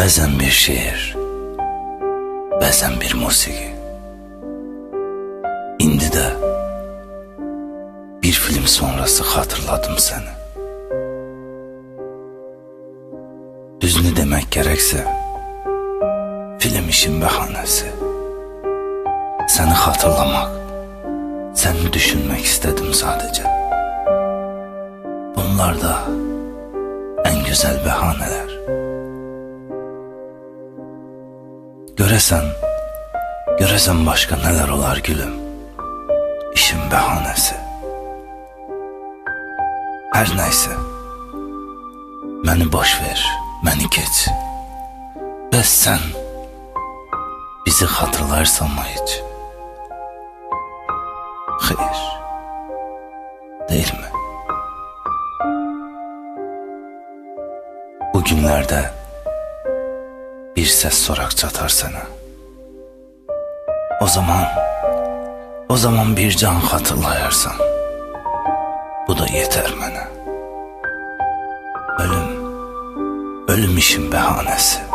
Bəzən bir şeir, bəzən bir musiqi. İndi də bir film sonrası xatırladım səni. Düzünü demək gərəksə, film işin bəhanəsi. Səni xatırlamaq, səni düşünmək istədim sadəcə. Bunlar da ən gözəl bəhanələr. Görəsən, görəsən başqa nələr olar gülüm? İşin bəhanəsi. Hər nəysə, məni boş ver, məni keç. Bəs sən bizi xatırlarsanmı heç? Xeyr, deyilmi? Bu günlərdə bir ses sorak çatar sana. O zaman, o zaman bir can hatırlayarsan, bu da yeter mənə. Ölüm, ölüm işin bəhanəsi.